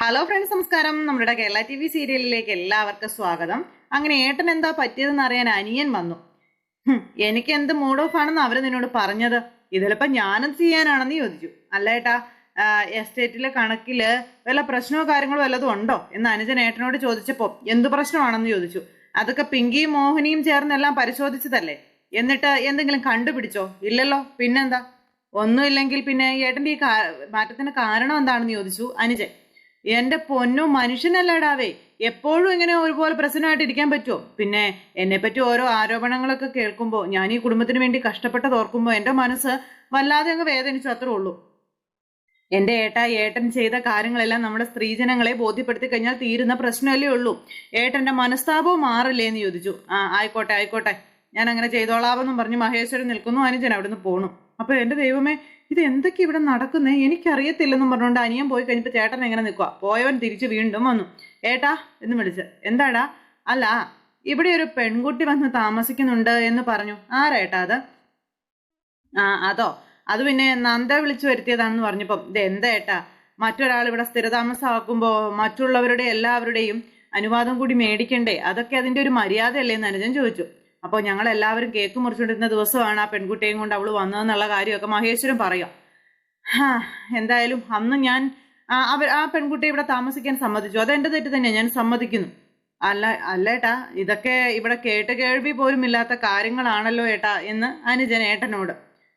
Hello friends നമസ്കാരം. നമ്മുടെ Kerala T V സീരിയലിലേക്ക് എല്ലാവർക്കും സ്വാഗതം. അങ്ങനെ ഏട്ടൻ എന്താ പറ്റിയതെന്ന് അറിയാൻ അനിയൻ വന്നു. എനിക്ക് എന്ത് മൂഡ് ഓഫ് ആണെന്ന് അവർ നിന്നോട് പറഞ്ഞത്? ഇതിലിപ്പോൾ ഞാനും ചെയ്യാനാണെന്ന് ചോദിച്ചു. അല്ല ഏട്ടാ എസ്റ്റേറ്റിലെ കണക്കിൽ വല്ല പ്രശ്നമോ കാര്യങ്ങളോ വല്ലതും ഉണ്ടോ? എന്ന് അനുജൻ ഏട്ടനോട് ചോദിച്ചപ്പോൾ എന്ത് പ്രശ്നമാണെന്ന് ചോദിച്ചു. അതൊക്കെ പിങ്കിയും മോഹിനിയും ചേർന്നെല്ലാം പരിശോധിച്ചതല്ലേ? എന്നിട്ട് എന്തെങ്കിലും കണ്ടുപിടിച്ചോ? ഇല്ലല്ലോ. പിന്നെന്താ? ഒന്നുമില്ലെങ്കിൽ പിന്നെ ഏട്ടന്റെ ഈ മാറ്റത്തിന് കാരണം എന്താണെന്ന് ചോദിച്ചു അനുജൻ. എന്റെ പൊന്നു മനുഷ്യനല്ലടാവേ. എപ്പോഴും ഇങ്ങനെ ഒരുപോലെ പ്രശ്നമായിട്ട് ഇരിക്കാൻ പറ്റുമോ പിന്നെ എന്നെ പറ്റി ഓരോ ആരോപണങ്ങളൊക്കെ കേൾക്കുമ്പോൾ ഞാൻ ഈ കുടുംബത്തിന് വേണ്ടി കഷ്ടപ്പെട്ടത് ഓർക്കുമ്പോൾ എന്റെ മനസ്സ് വല്ലാതെ അങ്ങ് വേദനിച്ചു അത്രേ ഉള്ളൂ. എന്റെ ഏട്ട ഏട്ടൻ ചെയ്ത കാര്യങ്ങളെല്ലാം നമ്മുടെ സ്ത്രീജനങ്ങളെ ബോധ്യപ്പെടുത്തി കഴിഞ്ഞാൽ തീരുന്ന പ്രശ്നമല്ലേ ഉള്ളൂ. ഏട്ടന്റെ മനസ്താപവും മാറില്ലേ എന്ന് ചോദിച്ചു. ആ ആയിക്കോട്ടെ ആയിക്കോട്ടെ. ഞാൻ അങ്ങനെ ചെയ്തോളാവെന്നും പറഞ്ഞു മഹേശ്വരൻ നിൽക്കുന്നു അനുജൻ അവിടുന്ന് പോണു. അപ്പൊ എന്റെ ദൈവമേ ഇത് എന്തൊക്കെ ഇവിടെ നടക്കുന്നേ? എനിക്കറിയത്തില്ലെന്നും പറഞ്ഞുകൊണ്ട് അനിയൻ പോയി കഴിഞ്ഞപ്പോൾ ചേട്ടൻ എങ്ങനെ നിൽക്കുക പോയവൻ തിരിച്ച് വീണ്ടും വന്നു. ഏട്ടാ എന്ന് വിളിച്ച്. എന്താടാ? അല്ല ഇവിടെ ഒരു പെൺകുട്ടി വന്ന് താമസിക്കുന്നുണ്ട് എന്ന് പറഞ്ഞു. ആരേട്ടാ അത്? ആ അതോ. അത് പിന്നെ നന്ദ വിളിച്ചു വരുത്തിയതാണെന്ന് പറഞ്ഞപ്പം ഇത് എന്താ ഏട്ടാ? മറ്റൊരാൾ ഇവിടെ സ്ഥിരതാമസമാക്കുമ്പോൾ മറ്റുള്ളവരുടെ എല്ലാവരുടെയും അനുവാദം കൂടി മേടിക്കണ്ടേ? അതൊക്കെ അതിന്റെ ഒരു മര്യാദയല്ലേ? എന്ന് അനുജൻ ചോദിച്ചു. അപ്പോൾ ഞങ്ങൾ എല്ലാവരും കേക്ക് മുറിച്ചുകൊണ്ടിരുന്ന ദിവസമാണ് ആ പെൺകുട്ടിയും കൊണ്ട് അവൾ വന്നതെന്നുള്ള കാര്യമൊക്കെ മഹേശ്വരൻ പറയാം. എന്തായാലും അന്ന് ഞാൻ അവർ ആ പെൺകുട്ടിയെ ഇവിടെ താമസിക്കാൻ സമ്മതിച്ചു. അതെന്റെ തെറ്റ് തന്നെയാണ് ഞാൻ സമ്മതിക്കുന്നു. അല്ല അല്ല ഏട്ടാ ഇതൊക്കെ ഇവിടെ കേട്ട് കേൾവി പോലും ഇല്ലാത്ത കാര്യങ്ങളാണല്ലോ ഏട്ടാ എന്ന് അനുജൻ ഏട്ടനോട്.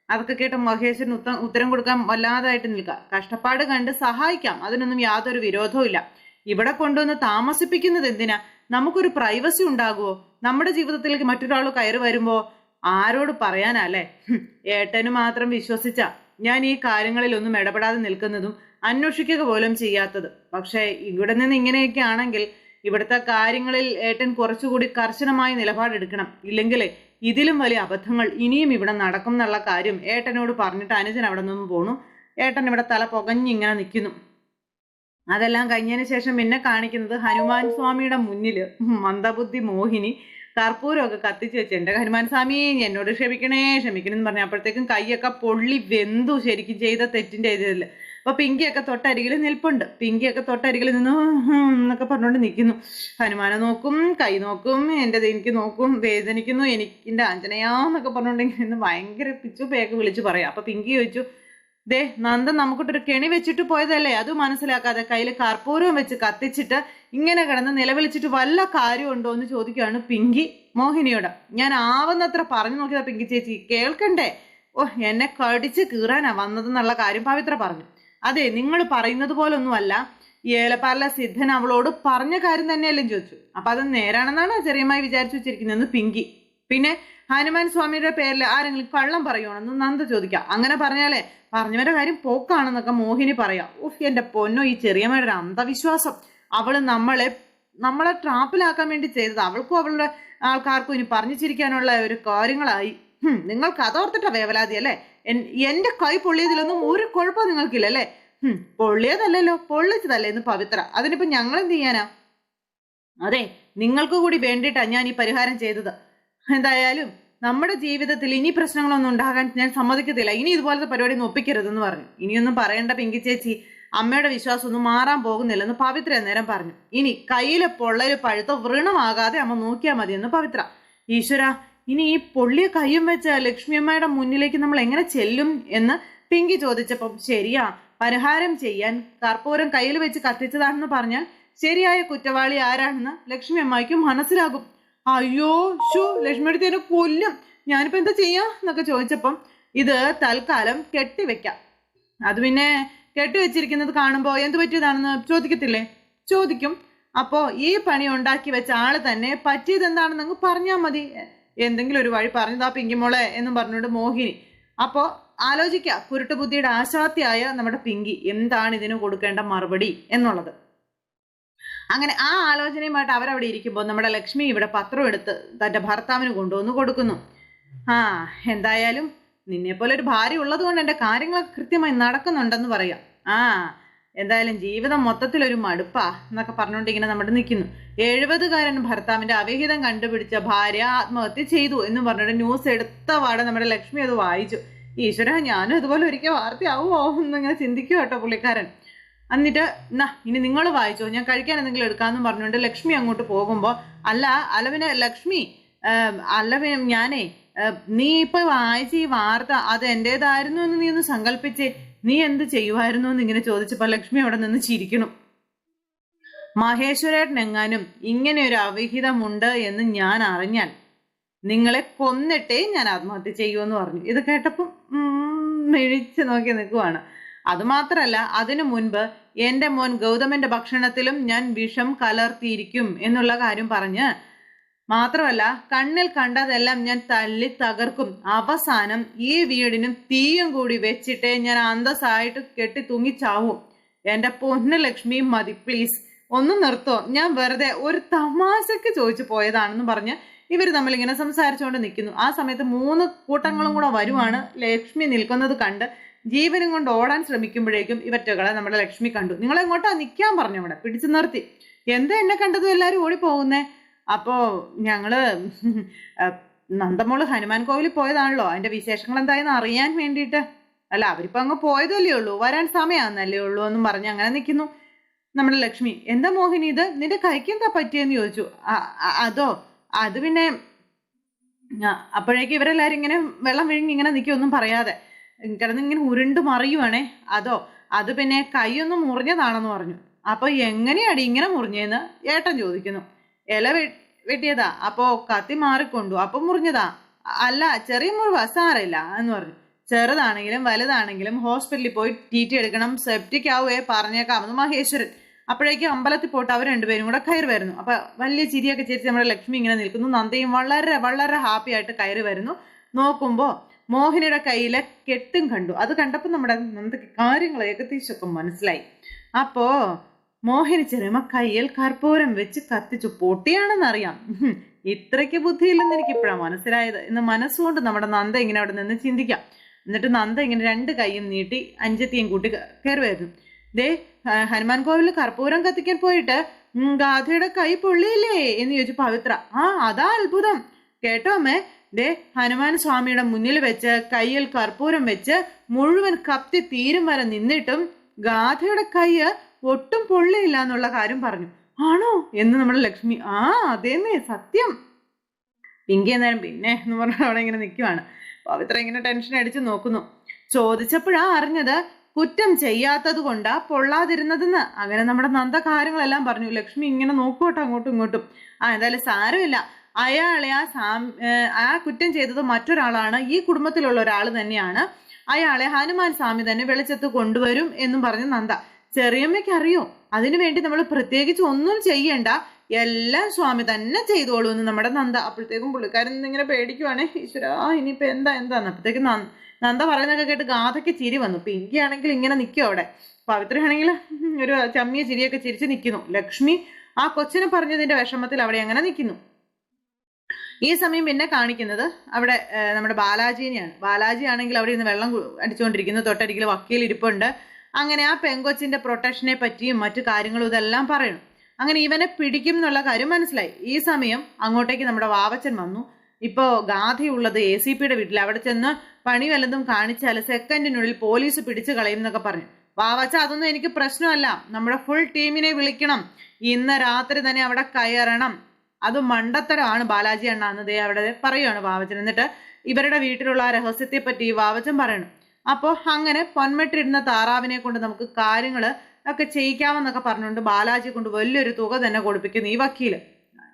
അതൊക്കെ കേട്ട് മഹേശ്വരൻ ഉത്ത ഉത്തരം കൊടുക്കാൻ വല്ലാതായിട്ട് നിൽക്കുക കഷ്ടപ്പാട് കണ്ട് സഹായിക്കാം അതിനൊന്നും യാതൊരു വിരോധവും ഇല്ല ഇവിടെ കൊണ്ടുവന്ന് താമസിപ്പിക്കുന്നത് എന്തിനാ? നമുക്കൊരു പ്രൈവസി ഉണ്ടാകുമോ നമ്മുടെ ജീവിതത്തിലേക്ക് മറ്റൊരാൾ കയറി വരുമ്പോ ആരോട് പറയാനല്ലേ ഹും, ഏട്ടന് മാത്രം വിശ്വസിച്ച ഞാൻ ഈ കാര്യങ്ങളിലൊന്നും ഇടപെടാതെ നിൽക്കുന്നതും അന്വേഷിക്കുക പോലും ചെയ്യാത്തത്. പക്ഷേ ഇവിടെ നിന്ന് ഇങ്ങനെയൊക്കെ ആണെങ്കിൽ ഇവിടുത്തെ കാര്യങ്ങളിൽ ഏട്ടൻ കുറച്ചുകൂടി കർശനമായ നിലപാടെടുക്കണം ഇല്ലെങ്കിൽ ഇതിലും വലിയ അബദ്ധങ്ങൾ ഇനിയും ഇവിടെ നടക്കും എന്നുള്ള കാര്യം ഏട്ടനോട് പറഞ്ഞിട്ട് അനുജൻ അവിടെ നിന്നും പോണു. ഏട്ടൻ ഇവിടെ തല പുകഞ്ഞിങ്ങനെ നിൽക്കുന്നു അതെല്ലാം കഴിഞ്ഞതിന് ശേഷം പിന്നെ കാണിക്കുന്നത് ഹനുമാൻ സ്വാമിയുടെ മുന്നിൽ മന്ദബുദ്ധി മോഹിനി കർപ്പൂരമൊക്കെ കത്തിച്ച് വെച്ച് എന്റെ ഹനുമാൻ സ്വാമി എന്നോട് ക്ഷമിക്കണേ ക്ഷമിക്കണേ എന്ന് പറഞ്ഞു അപ്പോഴത്തേക്കും കൈയൊക്കെ പൊള്ളി വെന്തു ശരിക്കും ചെയ്ത തെറ്റിന്റെ ഇതിൽ അപ്പൊ പിങ്കിയൊക്കെ തൊട്ടരികിൽ നിൽപ്പുണ്ട്. പിങ്കിയൊക്കെ തൊട്ടരികിൽ നിന്ന് എന്നൊക്കെ പറഞ്ഞുകൊണ്ട് നിൽക്കുന്നു ഹനുമാനെ നോക്കും കൈ നോക്കും എന്റെ എനിക്ക് നോക്കും വേദനിക്കുന്നു എനിക്ക് എന്റെ ആഞ്ജനയാന്നൊക്കെ പറഞ്ഞുകൊണ്ടെങ്കിൽ ഇങ്ങനെ ഭയങ്കര പിച്ചു പേക്ക് വിളിച്ച് പറയാം. അപ്പൊ പിങ്കി ചോദിച്ചു ദേ നന്ദ നമുക്കിട്ടൊരു കെണി വെച്ചിട്ട് പോയതല്ലേ? അത് മനസ്സിലാക്കാതെ കയ്യിൽ കർപ്പൂരവും വെച്ച് കത്തിച്ചിട്ട് ഇങ്ങനെ കിടന്ന് നിലവിളിച്ചിട്ട് വല്ല കാര്യമുണ്ടോ എന്ന് ചോദിക്കുകയാണ് പിങ്കി മോഹിനിയോട്. ഞാൻ ആവുന്നത്ര പറഞ്ഞു നോക്കിയതാ പിങ്കി ചേച്ചി. കേൾക്കണ്ടേ? ഓ എന്നെ കടിച്ച് കീറാനാ വന്നതെന്നുള്ള കാര്യം പവിത്ര പറഞ്ഞു. അതെ നിങ്ങൾ പറയുന്നത് പോലൊന്നുമല്ല. ഏലപ്പാറിലെ സിദ്ധൻ അവളോട് പറഞ്ഞ കാര്യം തന്നെയല്ലേ ചോദിച്ചു. അപ്പൊ അത് നേരാണെന്നാണ് ചെറിയമായി വിചാരിച്ചു വെച്ചിരിക്കുന്നതെന്ന് പിങ്കി പിന്നെ ഹനുമാൻ സ്വാമിയുടെ പേരിൽ ആരെങ്കിലും കള്ളം പറയുവാണെന്ന് നന്ദ ചോദിക്കാം. അങ്ങനെ പറഞ്ഞാലേ പറഞ്ഞവരുടെ കാര്യം പോക്കാണെന്നൊക്കെ മോഹിനി പറയാം. ഉഫ് എന്റെ പൊന്നോ ഈ ചെറിയമ്മയുടെ ഒരു അന്ധവിശ്വാസം. അവൾ നമ്മളെ നമ്മളെ ട്രാപ്പിലാക്കാൻ വേണ്ടി ചെയ്തത്. അവൾക്കും അവളുടെ ആൾക്കാർക്കും ഇനി പറഞ്ഞു ചിരിക്കാനുള്ള ഒരു കാര്യങ്ങളായി. നിങ്ങൾ കഥോർത്തിട്ട വേവലാതി അല്ലേ? എന്റെ കൈ പൊള്ളിയതിലൊന്നും ഒരു കുഴപ്പം നിങ്ങൾക്കില്ല അല്ലേ? പൊള്ളിയതല്ലല്ലോ പൊള്ളിച്ചതല്ലേ എന്ന് പവിത്ര. അതിനിപ്പോ ഞങ്ങൾ എന്ത് ചെയ്യാനാ? അതെ നിങ്ങൾക്ക് കൂടി വേണ്ടിയിട്ടാ ഞാൻ ഈ പരിഹാരം ചെയ്തത്. എന്തായാലും നമ്മുടെ ജീവിതത്തിൽ ഇനി പ്രശ്നങ്ങളൊന്നും ഉണ്ടാകാൻ ഞാൻ സമ്മതിക്കത്തില്ല. ഇനി ഇതുപോലത്തെ പരിപാടി ഒന്നും ഒപ്പിക്കരുതെന്ന് പറഞ്ഞു. ഇനിയൊന്നും പറയേണ്ട പിങ്കി ചേച്ചി. അമ്മയുടെ വിശ്വാസം ഒന്നും മാറാൻ പോകുന്നില്ലെന്ന് പവിത്ര നേരം പറഞ്ഞു. ഇനി കയ്യിലെ പൊള്ളൽ പഴുത്ത വൃണമാകാതെ അമ്മ നോക്കിയാൽ മതിയെന്ന് പവിത്ര. ഈശ്വര ഇനി ഈ പൊള്ളിയ കയ്യും വെച്ച ലക്ഷ്മിയമ്മയുടെ മുന്നിലേക്ക് നമ്മൾ എങ്ങനെ ചെല്ലും എന്ന് പിങ്കി ചോദിച്ചപ്പം ശരിയാ പരിഹാരം ചെയ്യാൻ കർപ്പൂരം കയ്യിൽ വെച്ച് കത്തിച്ചതാണെന്ന് പറഞ്ഞാൽ ശരിയായ കുറ്റവാളി ആരാണെന്ന് ലക്ഷ്മി മനസ്സിലാകും. അയ്യോ ഷോ ലക്ഷ്മിയുടെ എന്നെ കൊല്ലും. ഞാനിപ്പോ എന്താ ചെയ്യാ എന്നൊക്കെ ചോദിച്ചപ്പം ഇത് തൽക്കാലം കെട്ടിവെക്കാം. അത് പിന്നെ കെട്ടിവെച്ചിരിക്കുന്നത് കാണുമ്പോൾ എന്ത് പറ്റിയതാണെന്ന് ചോദിക്കത്തില്ലേ? ചോദിക്കും. അപ്പോ ഈ പണി ഉണ്ടാക്കി വെച്ച ആൾ തന്നെ പറ്റിയത് എന്താണെന്ന് അങ്ങ് പറഞ്ഞാൽ മതി. എന്തെങ്കിലും ഒരു വഴി പറഞ്ഞതാ പിങ്കിമോളെ എന്നും പറഞ്ഞുകൊണ്ട് മോഹിനി. അപ്പോ ആലോചിക്കുക കുരുട്ടുബുദ്ധിയുടെ ആശാത്തിയായ നമ്മുടെ പിങ്കി. എന്താണ് ഇതിന് കൊടുക്കേണ്ട മറുപടി എന്നുള്ളത്? അങ്ങനെ ആ ആലോചനയുമായിട്ട് അവരവിടെ ഇരിക്കുമ്പോൾ നമ്മുടെ ലക്ഷ്മി ഇവിടെ പത്രം എടുത്ത് തന്റെ ഭർത്താവിന് കൊണ്ടുവന്ന് കൊടുക്കുന്നു. ആ എന്തായാലും നിന്നെപ്പോലെ ഒരു ഭാര്യ ഉള്ളത് കൊണ്ട് എന്റെ കാര്യങ്ങളൊക്കെ കൃത്യമായി നടക്കുന്നുണ്ടെന്ന് പറയാം. ആ എന്തായാലും ജീവിതം മൊത്തത്തിലൊരു മടുപ്പാ എന്നൊക്കെ പറഞ്ഞുകൊണ്ട് ഇങ്ങനെ നമ്മുടെ നിൽക്കുന്നു. എഴുപതുകാരൻ ഭർത്താവിന്റെ അവിഹിതം കണ്ടുപിടിച്ച ഭാര്യ ആത്മഹത്യ ചെയ്തു എന്ന് പറഞ്ഞിട്ട് ന്യൂസ് എടുത്ത പാടെ നമ്മുടെ ലക്ഷ്മി അത് വായിച്ചു. ഈശ്വര ഞാനും ഇതുപോലെ ഒരിക്കൽ വാർത്തയാവുമോ? എന്നിങ്ങനെ ചിന്തിക്കുക കേട്ടോ പുള്ളിക്കാരൻ. എന്നിട്ട് എന്നാ ഇനി നിങ്ങൾ വായിച്ചോ. ഞാൻ കഴിക്കാൻ എന്തെങ്കിലും എടുക്കാമെന്ന് പറഞ്ഞുകൊണ്ട് ലക്ഷ്മി അങ്ങോട്ട് പോകുമ്പോൾ അല്ല അലവിന് ലക്ഷ്മി അല്ലവ ഞാനേ നീ ഇപ്പൊ വായിച്ച ഈ വാർത്ത അത് എന്റേതായിരുന്നു എന്ന് നീ ഒന്ന് സങ്കല്പിച്ചേ നീ എന്ത് ചെയ്യുമായിരുന്നു എന്ന് ഇങ്ങനെ ചോദിച്ചപ്പോൾ ലക്ഷ്മി അവിടെ നിന്ന് ചിരിക്കണം മഹേശ്വരേട്ടൻ എങ്ങാനും ഇങ്ങനെ ഒരു അവിഹിതമുണ്ട് എന്ന് ഞാൻ അറിഞ്ഞാൽ നിങ്ങളെ കൊന്നിട്ടേ ഞാൻ ആത്മഹത്യ ചെയ്യുമെന്ന് പറഞ്ഞു. ഇത് കേട്ടപ്പം മെഴിച്ച് നോക്കി നിൽക്കുവാണ്. അതുമാത്രല്ല അതിനു മുൻപ് എന്റെ മോൻ ഗൗതമന്റെ ഭക്ഷണത്തിലും ഞാൻ വിഷം കലർത്തിയിരിക്കും എന്നുള്ള കാര്യം പറഞ്ഞ് മാത്രമല്ല കണ്ണിൽ കണ്ടതെല്ലാം ഞാൻ തല്ലി തകർക്കും. അവസാനം ഈ വീടിനും തീയും കൂടി വെച്ചിട്ടേ ഞാൻ അന്തസ്സായിട്ട് കെട്ടി തൂങ്ങിച്ചാവും. എന്റെ പൊന്നു ലക്ഷ്മി മതി പ്ലീസ് ഒന്ന് നിർത്തോ. ഞാൻ വെറുതെ ഒരു തമാശക്ക് ചോദിച്ചു പോയതാണെന്ന് പറഞ്ഞ് ഇവർ തമ്മിൽ ഇങ്ങനെ സംസാരിച്ചുകൊണ്ട് നിൽക്കുന്നു. ആ സമയത്ത് മൂന്ന് കൂട്ടങ്ങളും കൂടെ വരുവാണ് ലക്ഷ്മി നിൽക്കുന്നത് കണ്ട് ജീവനും കൊണ്ട് ഓടാൻ ശ്രമിക്കുമ്പോഴേക്കും ഇവറ്റകളെ നമ്മുടെ ലക്ഷ്മി കണ്ടു. നിങ്ങൾ എങ്ങോട്ടാ നിൽക്കാൻ പറഞ്ഞു ഇവിടെ. പിടിച്ചു നിർത്തി. എന്താ എന്നെ കണ്ടതും എല്ലാവരും ഓടിപ്പോകുന്നേ? അപ്പോ ഞങ്ങൾ നന്ദമോൾ ഹനുമാൻ കോവിലിൽ പോയതാണല്ലോ. അതിന്റെ വിശേഷങ്ങൾ എന്തായെന്ന് അറിയാൻ വേണ്ടിയിട്ട്. അല്ല അവരിപ്പോ അങ്ങ് പോയതല്ലേ ഉള്ളൂ. വരാൻ സമയമാണെന്നല്ലേ ഉള്ളൂ എന്നും പറഞ്ഞ് അങ്ങനെ നിൽക്കുന്നു നമ്മുടെ ലക്ഷ്മി. എന്താ മോഹിനി ഇത്? നിന്റെ കൈക്ക് എന്താ പറ്റിയെന്ന് ചോദിച്ചു. "അ- അ- അതോ? അത് പിന്നെ അപ്പോഴേക്കും ഇവരെല്ലാരും ഇങ്ങനെ വെള്ളം വിഴുങ്ങി ഇങ്ങനെ നിൽക്കും ഒന്നും പറയാതെ. കിടന്ന് ഉരുണ്ടു മറിയുവാണേ. അതോ അത് പിന്നെ കൈയൊന്നും മുറിഞ്ഞതാണെന്ന് പറഞ്ഞു. അപ്പൊ എങ്ങനെയാടി ഇങ്ങനെ മുറിഞ്ഞേന്ന് ഏട്ടൻ ചോദിക്കുന്നു. ഇല വെട്ടിയതാ. അപ്പോ കത്തി മാറിക്കൊണ്ടു. അപ്പൊ മുറിഞ്ഞതാ. അല്ല ചെറിയ മുറിവ് സാറില്ല എന്ന് പറഞ്ഞു. ചെറുതാണെങ്കിലും വലുതാണെങ്കിലും ഹോസ്പിറ്റലിൽ പോയി ടി ടി എടുക്കണം സെപ്റ്റിക് ആവുകയെ പറഞ്ഞേക്കാമെന്ന് മഹേശ്വരൻ. അപ്പോഴേക്കും അമ്പലത്തിൽ പോയിട്ട് അവർ രണ്ടുപേരും കൂടെ കയറി വരുന്നു. അപ്പൊ വലിയ ചിരിയൊക്കെ ചിരിച്ച് നമ്മുടെ ലക്ഷ്മി ഇങ്ങനെ നിൽക്കുന്നു. നന്ദയും വളരെ വളരെ ഹാപ്പി ആയിട്ട് കയറി വരുന്നു. നോക്കുമ്പോ മോഹിനിയുടെ കയ്യിലെ കെട്ടും കണ്ടു. അത് കണ്ടപ്പോൾ നമ്മുടെ നന്ദയ്ക്ക് കാര്യങ്ങൾ ഏകദേശമൊക്കെ മനസ്സിലായി. അപ്പോ മോഹിനി ചെറിയമ്മ കയ്യിൽ കർപ്പൂരം വെച്ച് കത്തിച്ചു. പൊട്ടിയാണെന്നറിയാം. ഇത്രയ്ക്ക് ബുദ്ധിയില്ലെന്ന് എനിക്ക് ഇപ്പോഴാണ് മനസ്സിലായത്. ഇന്ന് മനസ്സുകൊണ്ട് നമ്മുടെ നന്ദ ഇങ്ങനെ അവിടെ നിന്ന് ചിന്തിക്കാം. എന്നിട്ട് നന്ദ ഇങ്ങനെ രണ്ട് കൈയും നീട്ടി അഞ്ചത്തിയും കൂട്ടി കയറുമായിരുന്നു ദേ ഹനുമാൻ കോവിലിൽ കർപ്പൂരം കത്തിക്കാൻ പോയിട്ട് ഗാഥയുടെ കൈ പൊള്ളിയില്ലേ? എന്ന് ചോദിച്ചു പവിത്ര. ആ അതാ അത്ഭുതം. കേട്ടോ അമ്മേ? ദേ ഹനുമാൻ സ്വാമിയുടെ മുന്നിൽ വെച്ച് കയ്യിൽ കർപ്പൂരം വെച്ച് മുഴുവൻ കത്തി തീരും വരെ നിന്നിട്ടും ഗാഥയുടെ കയ്യ് ഒട്ടും പൊള്ളയില്ല എന്നുള്ള കാര്യം പറഞ്ഞു. ആണോ? എന്ന് നമ്മുടെ ലക്ഷ്മി ആ അതേന്നേ സത്യം. പിങ്കി എന്നേരം പിന്നെ എന്ന് പറഞ്ഞാൽ അവിടെ ഇങ്ങനെ നിൽക്കുവാണ് പവിത്ര ഇങ്ങനെ ടെൻഷൻ അടിച്ച് നോക്കുന്നു. ചോദിച്ചപ്പോഴാ അറിഞ്ഞത് കുറ്റം ചെയ്യാത്തത് കൊണ്ടാ പൊള്ളാതിരുന്നതെന്ന്. അങ്ങനെ നമ്മുടെ നന്ദ കാര്യങ്ങളെല്ലാം പറഞ്ഞു. ലക്ഷ്മി ഇങ്ങനെ നോക്കൂട്ടോ അങ്ങോട്ടും ഇങ്ങോട്ടും. ആ എന്തായാലും സാരമില്ല. അയാളെ ആ സാം ആ കുറ്റം ചെയ്തത് മറ്റൊരാളാണ്. ഈ കുടുംബത്തിലുള്ള ഒരാൾ തന്നെയാണ്. അയാളെ ഹനുമാൻ സ്വാമി തന്നെ വെളിച്ചത്ത് കൊണ്ടുവരും എന്നും പറഞ്ഞു നന്ദ. ചെറിയമ്മയ്ക്ക് അറിയോ? അതിനുവേണ്ടി നമ്മൾ പ്രത്യേകിച്ച് ഒന്നും ചെയ്യണ്ട. എല്ലാം സ്വാമി തന്നെ ചെയ്തോളൂ എന്ന് നമ്മുടെ നന്ദ. അപ്പോഴത്തേക്കും പുള്ളിക്കാരൻ ഇങ്ങനെ പേടിക്കുവാണേ. ഈശ്വര ഇനിയിപ്പോ എന്താ എന്താന്ന്? അപ്പത്തേക്ക് നന്ദ പറയുന്നതൊക്കെ കേട്ട് ഗാഥയ്ക്ക് ചിരി വന്നു. പിങ്കിയാണെങ്കിൽ ഇങ്ങനെ നിൽക്കും അവിടെ. പവിത്രയാണെങ്കിൽ ഒരു ചമ്മിയ ചിരിയൊക്കെ ചിരിച്ച് നിൽക്കുന്നു. ലക്ഷ്മി ആ കൊച്ചിനെ പറഞ്ഞതിന്റെ വിഷമത്തിൽ അവിടെ അങ്ങനെ നിൽക്കുന്നു. ഈ സമയം പിന്നെ കാണിക്കുന്നത് അവിടെ നമ്മുടെ ബാലാജിനെയാണ്. ബാലാജി ആണെങ്കിൽ അവിടെ ഇന്ന് വെള്ളം അടിച്ചുകൊണ്ടിരിക്കുന്നു. തൊട്ടരികിൽ വക്കീൽ ഇരിപ്പുണ്ട് അങ്ങനെ ആ പെങ്കൊച്ചിന്റെ പ്രൊട്ടക്ഷനെ പറ്റിയും മറ്റു കാര്യങ്ങളും ഇതെല്ലാം പറയണം. അങ്ങനെ ഇവനെ പിടിക്കും എന്നുള്ള കാര്യം മനസ്സിലായി. ഈ സമയം അങ്ങോട്ടേക്ക് നമ്മുടെ വാവച്ചൻ വന്നു. ഇപ്പോ ഗാഥയുള്ളത് എ സി പിയുടെ വീട്ടിൽ. അവിടെ ചെന്ന് പണി വല്ലതും കാണിച്ചാൽ സെക്കൻഡിനുള്ളിൽ പോലീസ് പിടിച്ചു കളയും എന്നൊക്കെ പറഞ്ഞു. വാവച്ച അതൊന്നും എനിക്ക് പ്രശ്നമല്ല. നമ്മുടെ ഫുൾ ടീമിനെ വിളിക്കണം. ഇന്ന് രാത്രി തന്നെ അവിടെ കയറണം. അത് മണ്ടത്തരമാണ് ബാലാജി അണ്ണ എന്ന് ദേ അവിടെ പറയുകയാണ് വാവച്ചൻ. എന്നിട്ട് ഇവരുടെ വീട്ടിലുള്ള ആ രഹസ്യത്തെ പറ്റി വാവച്ചൻ പറയണം. അപ്പോൾ അങ്ങനെ പൊന്മെട്ടിരുന്ന താറാവിനെ കൊണ്ട് നമുക്ക് കാര്യങ്ങൾ ഒക്കെ ചെയ്യിക്കാമെന്നൊക്കെ പറഞ്ഞുകൊണ്ട് ബാലാജി കൊണ്ട് വലിയൊരു തുക തന്നെ കൊടുപ്പിക്കുന്നു ഈ വക്കീൽ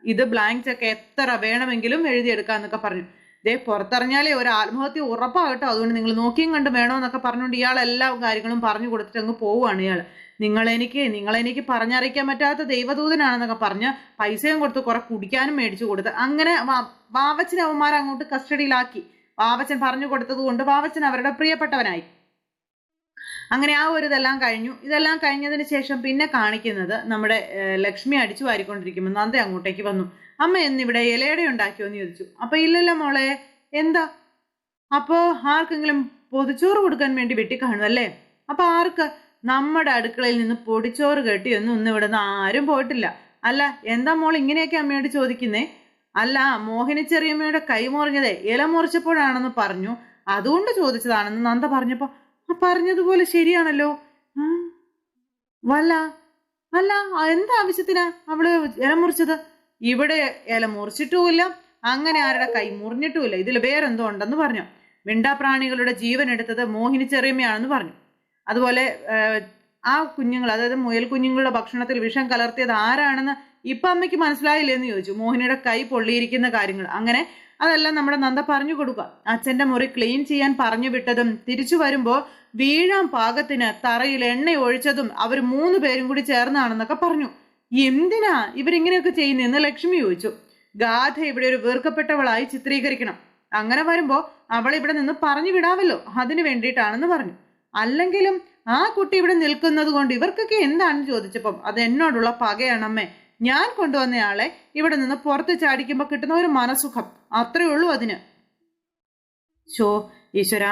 ഇത് ബ്ലാങ്ക് ചെക്ക് എത്ര വേണമെങ്കിലും എഴുതിയെടുക്കാമെന്നൊക്കെ പറഞ്ഞു. ദേ പുറത്തിറങ്ങിയാലേ ഒരു ആത്മഹത്യ ഉറപ്പാകട്ടോ. അതുകൊണ്ട് നിങ്ങൾ നോക്കിയും കണ്ടും വേണമെന്നൊക്കെ പറഞ്ഞുകൊണ്ട് ഇയാൾ എല്ലാ കാര്യങ്ങളും പറഞ്ഞു കൊടുത്തിട്ട് അങ്ങ് പോവുകയാണ് ഇയാൾ നിങ്ങൾ എനിക്ക് പറഞ്ഞറിയിക്കാൻ പറ്റാത്ത ദൈവദൂതനാണെന്നൊക്കെ പറഞ്ഞ് പൈസയും കൊടുത്ത് കുറെ കുടിക്കാനും മേടിച്ചു കൊടുത്ത് അങ്ങനെ വാവച്ചൻ അവന്മാരെ അങ്ങോട്ട് കസ്റ്റഡിയിലാക്കി. വാവച്ചൻ പറഞ്ഞു കൊടുത്തത് കൊണ്ട് വാവച്ചൻ അവരുടെ പ്രിയപ്പെട്ടവനായി. അങ്ങനെ ആ ഒരു ഇതെല്ലാം കഴിഞ്ഞു. ഇതെല്ലാം കഴിഞ്ഞതിന് ശേഷം പിന്നെ കാണിക്കുന്നത് നമ്മുടെ ലക്ഷ്മി അടിച്ചു വാരിക്കൊണ്ടിരിക്കുമ്പോൾ നന്ദ അങ്ങോട്ടേക്ക് വന്നു. അമ്മ എന്നിവിടെ ഇലയുടെ ഉണ്ടാക്കിയോ എന്ന് ചോദിച്ചു. അപ്പൊ ഇല്ലല്ല മോളെ എന്താ? അപ്പോ ആർക്കെങ്കിലും പൊതിച്ചോറ് കൊടുക്കാൻ വേണ്ടി വെട്ടിക്കാണു അല്ലേ? അപ്പൊ ആർക്ക്? നമ്മുടെ അടുക്കളയിൽ നിന്ന് പൊടിച്ചോറ് കെട്ടിയൊന്നും ഒന്നും ഇവിടെ നിന്ന് ആരും പോയിട്ടില്ല. അല്ല എന്താ മോൾ ഇങ്ങനെയൊക്കെ അമ്മയോട് ചോദിക്കുന്നേ? അല്ല മോഹിനി ചെറിയമ്മയുടെ കൈ മുറിഞ്ഞതേ ഇല മുറിച്ചപ്പോഴാണെന്ന് പറഞ്ഞു. അതുകൊണ്ട് ചോദിച്ചതാണെന്ന് നന്ദ പറഞ്ഞപ്പോ "ആ, പറഞ്ഞതുപോലെ ശരിയാണല്ലോ. വല്ല അല്ല എന്താവശ്യത്തിനാ അവൾ ഇല മുറിച്ചത്? ഇവിടെ ഇല മുറിച്ചിട്ടുമില്ല അങ്ങനെ ആരുടെ കൈ മുറിഞ്ഞിട്ടുമില്ല. ഇതിൽ വേറെന്തോ ഉണ്ടെന്ന് പറഞ്ഞു. മിണ്ടാപ്രാണികളുടെ ജീവൻ എടുത്തത് മോഹിനി ചെറിയമ്മയാണെന്ന് പറഞ്ഞു. അതുപോലെ ആ കുഞ്ഞുങ്ങൾ അതായത് മുയൽ കുഞ്ഞുങ്ങളുടെ ഭക്ഷണത്തിൽ വിഷം കലർത്തിയത് ആരാണെന്ന് ഇപ്പം അമ്മയ്ക്ക് മനസ്സിലായില്ലേ എന്ന് ചോദിച്ചു. മോഹിനിയുടെ കൈ പൊള്ളിയിരിക്കുന്ന കാര്യങ്ങൾ. അങ്ങനെ അതെല്ലാം നമ്മുടെ നന്ദ പറഞ്ഞു കൊടുക്കുക. അച്ഛന്റെ മുറി ക്ലീൻ ചെയ്യാൻ പറഞ്ഞു വിട്ടതും തിരിച്ചു വരുമ്പോൾ വീഴാൻ പാകത്തിന് തറയിൽ എണ്ണ ഒഴിച്ചതും അവർ മൂന്ന് പേരും കൂടി ചേർന്നാണെന്നൊക്കെ പറഞ്ഞു. എന്തിനാ ഇവരിങ്ങനെയൊക്കെ ചെയ്യുന്നതെന്ന് ലക്ഷ്മി ചോദിച്ചു. ഗാഥ ഇവിടെ ഒരു വീർക്കപ്പെട്ടവളായി ചിത്രീകരിക്കണം. അങ്ങനെ വരുമ്പോൾ അവൾ ഇവിടെ നിന്ന് പറഞ്ഞു വിടാമല്ലോ. അതിനു വേണ്ടിയിട്ടാണെന്ന് പറഞ്ഞു. അല്ലെങ്കിലും ആ കുട്ടി ഇവിടെ നിൽക്കുന്നത് കൊണ്ട് ഇവർക്കൊക്കെ എന്താണെന്ന് ചോദിച്ചപ്പം? അത് എന്നോടുള്ള പകയാണമ്മേ. ഞാൻ കൊണ്ടുവന്നയാളെ ഇവിടെ നിന്ന് പുറത്ത് ചാടിക്കുമ്പോൾ കിട്ടുന്ന ഒരു മനസുഖം അത്രയേ ഉള്ളൂ അതിന്. ഷോ ഈശ്വര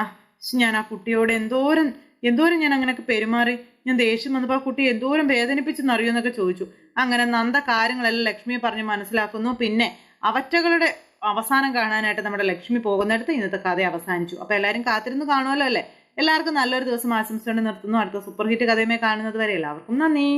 ഞാൻ ആ കുട്ടിയോട് എന്തോരം എന്തോരം ഞാൻ അങ്ങനെയൊക്കെ പെരുമാറി. ഞാൻ ദേഷ്യം വന്നപ്പോൾ ആ കുട്ടി എന്തോരം വേദനിപ്പിച്ചെന്ന് എന്നൊക്കെ ചോദിച്ചു. അങ്ങനെ നന്ദ കാര്യങ്ങളെല്ലാം ലക്ഷ്മിയെ പറഞ്ഞ് മനസ്സിലാക്കുന്നു. പിന്നെ അവറ്റകളുടെ അവസാനം കാണാനായിട്ട് നമ്മുടെ ലക്ഷ്മി പോകുന്നിടത്ത് ഇന്നത്തെ കഥ അവസാനിച്ചു. അപ്പൊ എല്ലാവരും കാത്തിരുന്ന് കാണുമല്ലോ അല്ലേ? എല്ലാവർക്കും നല്ലൊരു ദിവസം ആശംസിച്ചുകൊണ്ട് നിർത്തുന്നു. അടുത്ത സൂപ്പർ ഹിറ്റ് കഥയുമായി കാണുന്നത് വരെ എല്ലാവർക്കും നന്ദി.